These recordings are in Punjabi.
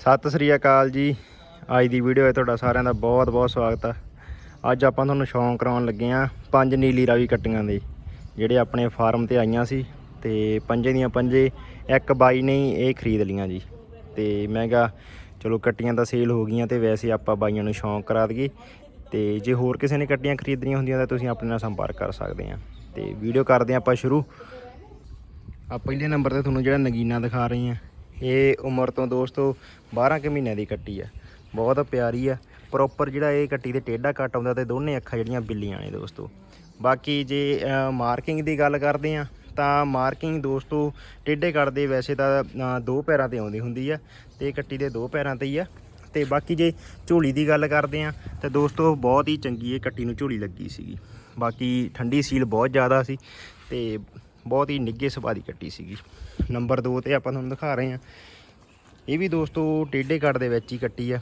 ਸਤਿ ਸ੍ਰੀ ਅਕਾਲ ਜੀ। ਅੱਜ ਦੀ ਵੀਡੀਓ ਹੈ ਤੁਹਾਡਾ ਸਾਰਿਆਂ ਦਾ ਬਹੁਤ ਬਹੁਤ ਸਵਾਗਤ ਆ। ਅੱਜ ਆਪਾਂ ਤੁਹਾਨੂੰ ਸ਼ੌਂਕ ਕਰਾਉਣ ਲੱਗੇ ਆ ਪੰਜ ਨੀਲੀ ਰਾਵੀ ਕੱਟੀਆਂ ਦੇ, ਜਿਹੜੇ ਆਪਣੇ ਫਾਰਮ ਤੇ ਆਈਆਂ ਸੀ। ਤੇ ਪੰਜੇ ਦੀਆਂ ਪੰਜੇ, ਇੱਕ ਬਾਈ ਨੇ ਹੀ ਇਹ ਖਰੀਦ ਲੀਆਂ ਜੀ। ਤੇ ਮੈਂ ਕਿਹਾ, ਚਲੋ ਕੱਟੀਆਂ ਤਾਂ ਸੇਲ ਹੋ ਗਈਆਂ ਤੇ ਵੈਸੇ ਆਪਾਂ ਬਾਈਆਂ ਨੂੰ ਸ਼ੌਂਕ ਕਰਾ ਦਈਏ। ਤੇ ਜੇ ਹੋਰ ਕਿਸੇ ਨੇ ਕੱਟੀਆਂ ਖਰੀਦਣੀਆਂ ਹੁੰਦੀਆਂ ਤਾਂ ਤੁਸੀਂ ਆਪਣੇ ਨਾਲ ਸੰਪਰਕ ਕਰ ਸਕਦੇ ਆ ਤੇ ਵੀਡੀਓ ਕਰਦੇ ਹਾਂ ਆਪਾਂ ਸ਼ੁਰੂ। ਆ ਪਹਿਲੇ ਨੰਬਰ ਤੇ ਤੁਹਾਨੂੰ ਜਿਹੜਾ ਨਗੀਨਾ ਦਿਖਾ ਰਹੀ ਆ ਇਹ ਉਮਰ ਤੋਂ ਦੋਸਤੋ 12 ਕੁ ਮਹੀਨਿਆਂ ਦੀ ਕੱਟੀ ਆ। ਬਹੁਤ ਪਿਆਰੀ ਆ। ਪ੍ਰੋਪਰ ਜਿਹੜਾ ਇਹ ਕੱਟੀ ਤੇ ਟੇਢਾ ਕੱਟ ਆਉਂਦਾ ਤੇ ਦੋਨੇ ਅੱਖਾਂ ਜਿਹੜੀਆਂ ਬਿੱਲੀਆਂ ਨੇ ਦੋਸਤੋ। ਬਾਕੀ ਜੇ ਮਾਰਕਿੰਗ ਦੀ ਗੱਲ ਕਰਦੇ ਆ, ਤਾਂ ਮਾਰਕਿੰਗ ਦੋਸਤੋ ਟੇਢੇ ਕੱਟ ਦੇ ਵੈਸੇ ਤਾਂ ਦੋ ਪੈਰਾਂ ਤੇ ਆਉਂਦੀ ਹੁੰਦੀ ਆ ਤੇ ਕੱਟੀ ਦੇ ਦੋ ਪੈਰਾਂ ਤੇ ਹੀ ਆ। ਤੇ ਬਾਕੀ ਜੇ ਝੋਲੀ ਦੀ ਗੱਲ ਕਰਦੇ ਆ, ਤਾਂ ਦੋਸਤੋ ਬਹੁਤ ਹੀ ਚੰਗੀ ਇਹ ਕੱਟੀ ਨੂੰ ਝੋਲੀ ਲੱਗੀ ਸੀਗੀ। ਬਾਕੀ ਠੰਡੀ ਸੀਲ ਬਹੁਤ ਜ਼ਿਆਦਾ ਸੀ ਤੇ ਬਹੁਤ ਹੀ ਨਿੱਘੇ ਸੁਭਾਅ ਦੀ ਕੱਟੀ ਸੀਗੀ। ਨੰਬਰ 2 ਤੇ ਆਪਾਂ ਤੁਹਾਨੂੰ ਦਿਖਾ ਰਹੇ ਹਾਂ। ਇਹ ਵੀ ਦੋਸਤੋ ਟੇਢੇ ਕੱਟ ਦੇ ਵਿੱਚ ਹੀ ਕੱਟੀ ਆ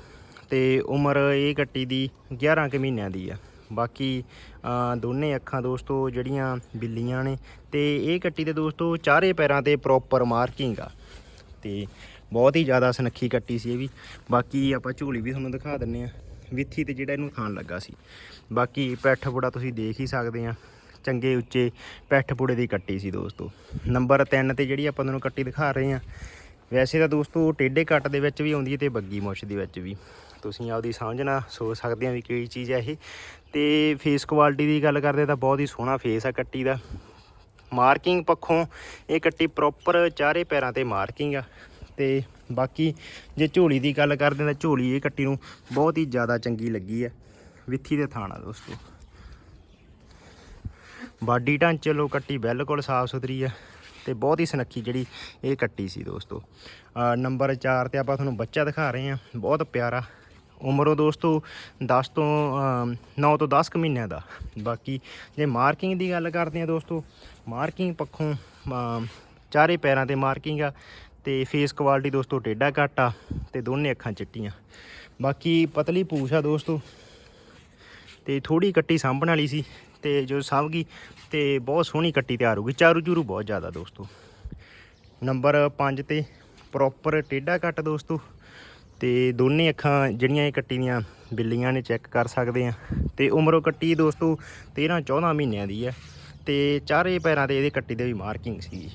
ਤੇ ਉਮਰ ਇਹ ਕੱਟੀ ਦੀ 11 ਕੁ ਮਹੀਨਿਆਂ ਦੀ ਆ। ਬਾਕੀ ਦੋਨੇ ਅੱਖਾਂ ਦੋਸਤੋ ਜਿਹੜੀਆਂ ਬਿੱਲੀਆਂ ਨੇ ਤੇ ਇਹ ਕੱਟੀ ਦੇ ਦੋਸਤੋ ਚਾਰੇ ਪੈਰਾਂ ਤੇ ਪ੍ਰੋਪਰ ਮਾਰਕਿੰਗ ਆ। ਤੇ ਬਹੁਤ ਹੀ ਜ਼ਿਆਦਾ ਸਨੱਖੀ ਕੱਟੀ ਸੀ ਇਹ ਵੀ। ਬਾਕੀ ਆਪਾਂ ਝੋਲੀ ਵੀ ਤੁਹਾਨੂੰ ਦਿਖਾ ਦਿੰਨੇ ਆ। ਵਿੱਥੀ ਤੇ ਜਿਹੜਾ ਇਹਨੂੰ ਖਾਣ ਲੱਗਾ ਸੀ। ਬਾਕੀ ਪੈਠ ਪੁੜਾ ਤੁਸੀਂ ਦੇਖ ਹੀ ਸਕਦੇ ਆ। ਚੰਗੇ ਉੱਚੇ ਪੈਠ ਪੁੜੇ ਦੀ ਕੱਟੀ ਸੀ ਦੋਸਤੋ। ਨੰਬਰ 3 ਤੇ ਜਿਹੜੀ ਆਪਾਂ ਤੁਹਾਨੂੰ ਕੱਟੀ ਦਿਖਾ ਰਹੇ ਆ ਵੈਸੇ ਤਾਂ ਦੋਸਤੋ ਟੇਢੇ ਕੱਟ ਦੇ ਵਿੱਚ ਵੀ ਆਉਂਦੀ ਹੈ ਤੇ ਬੱਗੀ ਮੁੱਛ ਦੇ ਵਿੱਚ ਵੀ। ਤੁਸੀਂ ਆਪਦੀ ਸਮਝ ਨਾਲ ਸੋਚ ਸਕਦੇ ਆ ਵੀ ਕਿਹੜੀ ਚੀਜ਼ ਹੈ ਇਹ। ਤੇ ਫੇਸ ਕੁਆਲਿਟੀ ਦੀ ਗੱਲ ਕਰਦੇ ਤਾਂ ਬਹੁਤ ਹੀ ਸੋਹਣਾ ਫੇਸ ਆ ਕੱਟੀ ਦਾ। ਮਾਰਕਿੰਗ ਪੱਖੋਂ ਇਹ ਕੱਟੀ ਪ੍ਰੋਪਰ ਚਾਰੇ ਪੈਰਾਂ ਤੇ ਮਾਰਕਿੰਗ ਆ। ਤੇ ਬਾਕੀ ਜੇ ਝੋਲੀ ਦੀ ਗੱਲ ਕਰਦੇ ਤਾਂ ਝੋਲੀ ਇਹ ਕੱਟੀ ਨੂੰ ਬਹੁਤ ਹੀ ਜ਼ਿਆਦਾ ਚੰਗੀ ਲੱਗੀ ਹੈ। ਵਿੱਥੀ ਦੇ ਥਾਣਾ ਦੋਸਤੋ। ਬਾਡੀ ਢਾਂਚੇ ਲੋ ਕੱਟੀ ਬਿਲਕੁਲ ਸਾਫ਼ ਸੁਥਰੀ ਆ ਤੇ ਬਹੁਤ ਹੀ ਸਨੱਖੀ ਜਿਹੜੀ ਇਹ ਕੱਟੀ ਸੀ ਦੋਸਤੋ। ਨੰਬਰ 4 ਤੇ ਆਪਾਂ ਤੁਹਾਨੂੰ ਬੱਚਾ ਦਿਖਾ ਰਹੇ ਹਾਂ। ਬਹੁਤ ਪਿਆਰਾ। ਉਮਰੋਂ ਦੋਸਤੋ 10 ਤੋਂ 9 ਤੋਂ 10 ਕੁ ਮਹੀਨਿਆਂ ਦਾ। ਬਾਕੀ ਜੇ ਮਾਰਕਿੰਗ ਦੀ ਗੱਲ ਕਰਦੇ ਹਾਂ ਦੋਸਤੋ, ਮਾਰਕਿੰਗ ਪੱਖੋਂ ਚਾਰੇ ਪੈਰਾਂ ਤੇ ਮਾਰਕਿੰਗ ਆ ਤੇ ਫੇਸ ਕੁਆਲਿਟੀ ਦੋਸਤੋ ਟੇਢਾ ਘੱਟ ਆ ਤੇ ਦੋਨੇ ਅੱਖਾਂ ਚਿੱਟੀਆਂ। ਬਾਕੀ ਪਤਲੀ ਪੂਛ ਆ ਦੋਸਤੋ। ਤੇ ਥੋੜੀ ਕੱਟੀ ਸਾਂਭਣ ਵਾਲੀ ਸੀ। ਤੇ ਜੋ ਸਾਂਭ ਗਈ ਤੇ ਬਹੁਤ ਸੋਹਣੀ ਕੱਟੀ ਤਿਆਰ ਹੋ ਗਈ। ਚਾਰੂ ਚੂਰੂ ਬਹੁਤ ਜ਼ਿਆਦਾ ਦੋਸਤੋ। ਨੰਬਰ 5 ਤੇ ਪ੍ਰੋਪਰ ਟੇਢਾ ਕੱਟ ਦੋਸਤੋ। ਤੇ ਦੋਨੇ ਅੱਖਾਂ ਜਿਹੜੀਆਂ ਇਹ ਕੱਟੀ ਦੀਆਂ ਬਿੱਲੀਆਂ ਨੇ ਚੈੱਕ ਕਰ ਸਕਦੇ ਆ। ਤੇ ਉਮਰੋਂ ਕੱਟੀ ਦੋਸਤੋ 13 14 ਮਹੀਨਿਆਂ ਦੀ ਹੈ ਤੇ ਚਾਰੇ ਪੈਰਾਂ ਤੇ ਇਹਦੇ ਕੱਟੀ ਦੇ ਵੀ ਮਾਰਕਿੰਗ ਸੀ।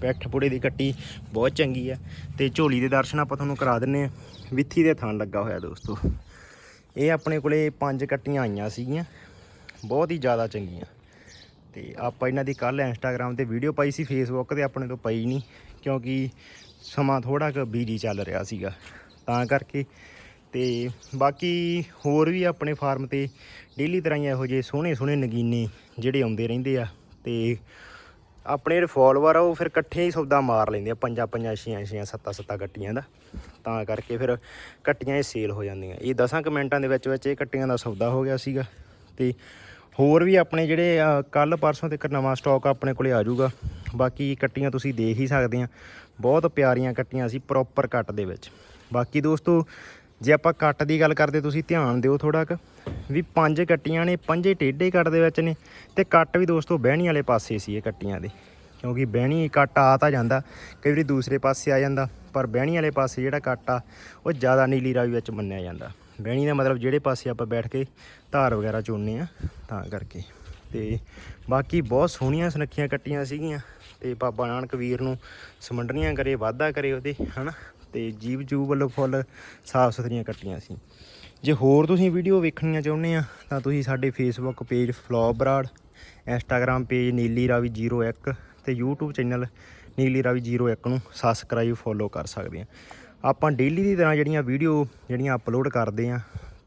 ਪੈਠ ਪੁੜੇ ਦੀ ਕੱਟੀ ਬਹੁਤ ਚੰਗੀ ਹੈ ਤੇ ਝੋਲੀ ਦੇ ਦਰਸ਼ਨ ਆਪਾਂ ਤੁਹਾਨੂੰ ਕਰਾ ਦਿੰਨੇ ਆ। ਵਿੱਥੀ ਦੇ ਥਾਂ ਲੱਗਾ ਹੋਇਆ ਦੋਸਤੋ। ਇਹ ਆਪਣੇ ਕੋਲੇ ਪੰਜ ਕੱਟੀਆਂ ਆਈਆਂ ਸੀਗੀਆਂ। ਬਹੁਤ ਹੀ ਜ਼ਿਆਦਾ ਚੰਗੀਆਂ। ਤੇ ਆਪਾਂ ਇਹਨਾਂ ਦੀ ਕੱਲ ਇੰਸਟਾਗ੍ਰam ਤੇ ਵੀਡੀਓ ਪਾਈ ਸੀ ਫੇਸਬੁੱਕ ਤੇ, ਆਪਣੇ ਤੋਂ ਪਈ ਨਹੀਂ, ਕਿਉਂਕਿ ਸਮਾਂ ਥੋੜਾ ਕੁ ਬਿਜ਼ੀ ਚੱਲ ਰਿਹਾ ਸੀਗਾ। ਤਾਂ ਕਰਕੇ ਤੇ ਬਾਕੀ ਹੋਰ ਵੀ ਆਪਣੇ ਫਾਰਮ ਤੇ ਡੇਲੀ ਤਰ੍ਹਾਂ ਹੀ ਇਹੋ ਜਿਹੇ ਸੋਹਣੇ ਸੋਹਣੇ ਨਗੀਨੇ ਜਿਹੜੇ ਆਉਂਦੇ ਰਹਿੰਦੇ ਆ, ਤੇ ਆਪਣੇ ਜਿਹੜੇ ਫੋਲੋਵਰ ਆ, ਉਹ ਫਿਰ ਇਕੱਠੇ ਹੀ ਸੌਦਾ ਮਾਰ ਲੈਂਦੇ ਆ, ਪੰਜਾਂ ਪੰਜਾਂ, ਛੀਆਂ ਛੀਆਂ, ਸੱਤਾਂ ਸੱਤਾਂ ਕੱਟੀਆਂ ਦਾ। ਤਾਂ ਕਰਕੇ ਫਿਰ ਕੱਟੀਆਂ ਇਹ ਸੇਲ ਹੋ ਜਾਂਦੀਆਂ। ਇਹ 10 ਕੁ ਮਿੰਟਾਂ ਦੇ ਵਿੱਚ ਵਿੱਚ ਇਹ ਕੱਟੀਆਂ ਦਾ ਸੌਦਾ ਹੋ ਗਿਆ ਸੀਗਾ। ਤੇ ਹੋਰ ਵੀ ਆਪਣੇ ਜਿਹੜੇ ਕੱਲ ਪਰਸੋਂ ਤੱਕ ਨਵਾਂ ਸਟਾਕ ਆਪਣੇ ਕੋਲੇ ਆ ਜਾਊਗਾ। ਬਾਕੀ ਕੱਟੀਆਂ ਤੁਸੀਂ ਦੇਖ ਹੀ ਸਕਦੇ ਆ ਬਹੁਤ ਪਿਆਰੀਆਂ ਕੱਟੀਆਂ ਸੀ ਪ੍ਰੋਪਰ ਕੱਟ ਦੇ ਵਿੱਚ। ਬਾਕੀ ਦੋਸਤੋ, ਜੇ ਆਪਾਂ ਕੱਟ ਦੀ ਗੱਲ ਕਰਦੇ, ਤੁਸੀਂ ਧਿਆਨ ਦਿਓ ਥੋੜਾ ਕੁ, ਵੀ ਪੰਜ ਕੱਟੀਆਂ ਨੇ, ਪੰਜੇ ਟੇਢੇ ਕੱਟ ਦੇ ਵਿੱਚ ਨੇ, ਤੇ ਕੱਟ ਵੀ ਦੋਸਤੋ ਬਹਿਣੀ ਵਾਲੇ ਪਾਸੇ ਸੀ ਇਹ ਕੱਟੀਆਂ ਦੇ। ਕਿਉਂਕਿ ਬਹਿਣੀ ਕੱਟ ਆ ਤਾਂ ਜਾਂਦਾ, ਕਈ ਵਾਰੀ ਦੂਸਰੇ ਪਾਸੇ ਆ ਜਾਂਦਾ, ਪਰ ਬਹਿਣੀ ਵਾਲੇ ਪਾਸੇ ਜਿਹੜਾ ਕੱਟ ਆ, ਉਹ ਜ਼ਿਆਦਾ ਨੀਲੀ ਰਾਵੀ ਵਿੱਚ ਮੰਨਿਆ ਜਾਂਦਾ। ਬਹਿਣੀ ਦਾ ਮਤਲਬ ਜਿਹੜੇ ਪਾਸੇ ਆਪਾਂ ਬੈਠ ਕੇ ਧਾਰ ਵਗੈਰਾ ਚੋਣਨੇ ਆ, ਤਾਂ ਕਰਕੇ। ਤੇ ਬਾਕੀ ਬਹੁਤ ਸੋਹਣੀਆਂ ਸੁਨੱਖੀਆਂ ਕੱਟੀਆਂ ਸੀਗੀਆਂ, ਤੇ ਬਾਬਾ ਨਾਨਕ ਵੀਰ ਨੂੰ ਸਮੰਡਣੀਆਂ ਕਰੇ, ਵਾਧਾ ਕਰੇ ਉਹਦੇ, ਹਨਾ? ਤੇ ਜੀਵ ਜੂ ਵੱਲੋਂ ਫੁੱਲ ਸਾਫ਼ ਸੁਥਰੀਆਂ ਕੱਟੀਆਂ ਸੀ। ਜੇ ਹੋਰ ਤੁਸੀਂ ਵੀਡੀਓ ਵੇਖਣੀਆਂ ਚਾਹੁੰਦੇ ਆ, ਤਾਂ ਤੁਸੀਂ ਸਾਡੇ ਫੇਸਬੁੱਕ ਪੇਜ ਫਲੌਗ ਬਰਾੜ ਇੰਸਟਾਗ੍ਰam ਪੇਜ ਨੀਲੀ ਰਾਵੀ 01 ਤੇ YouTube ਚੈਨਲ ਨੀਲੀ ਰਾਵੀ 01 ਨੂੰ ਸਬਸਕ੍ਰਾਈਬ ਫੋਲੋ ਕਰ ਸਕਦੇ ਆ। ਆਪਾਂ ਡੇਲੀ ਦੀ ਤਰ੍ਹਾਂ ਜਿਹੜੀਆਂ ਵੀਡੀਓ ਜਿਹੜੀਆਂ ਅਪਲੋਡ ਕਰਦੇ ਆ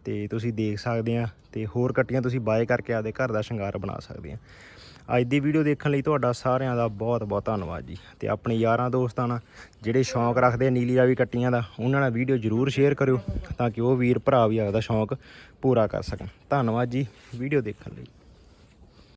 ਤੇ ਤੁਸੀਂ ਦੇਖ ਸਕਦੇ ਆ ਤੇ ਹੋਰ ਕੱਟੀਆਂ ਤੁਸੀਂ ਬਾਏ ਕਰਕੇ ਆਪਦੇ ਘਰ ਦਾ ਸ਼ਿੰਗਾਰ ਬਣਾ ਸਕਦੇ ਆ ਅੱਜ ਦੀ ਵੀਡੀਓ ਦੇਖਣ ਲਈ ਤੁਹਾਡਾ ਸਾਰਿਆਂ ਦਾ ਬਹੁਤ ਬਹੁਤ ਧੰਨਵਾਦ ਜੀ ਤੇ ਆਪਣੇ ਯਾਰਾਂ ਦੋਸਤਾਂ ਨਾਲ ਜਿਹੜੇ ਸ਼ੌਂਕ ਰੱਖਦੇ ਆ ਨੀਲੀ ਰਾਵੀ ਕੱਟੀਆਂ ਦਾ, ਉਹਨਾਂ ਨਾਲ ਵੀਡੀਓ ਜ਼ਰੂਰ ਸ਼ੇਅਰ ਕਰਿਓ ਤਾਂ ਕਿ ਉਹ ਵੀਰ ਭਰਾ ਵੀ ਆਪਦਾ ਸ਼ੌਂਕ ਪੂਰਾ ਕਰ ਸਕਣ। ਧੰਨਵਾਦ ਜੀ ਵੀਡੀਓ ਦੇਖਣ ਲਈ।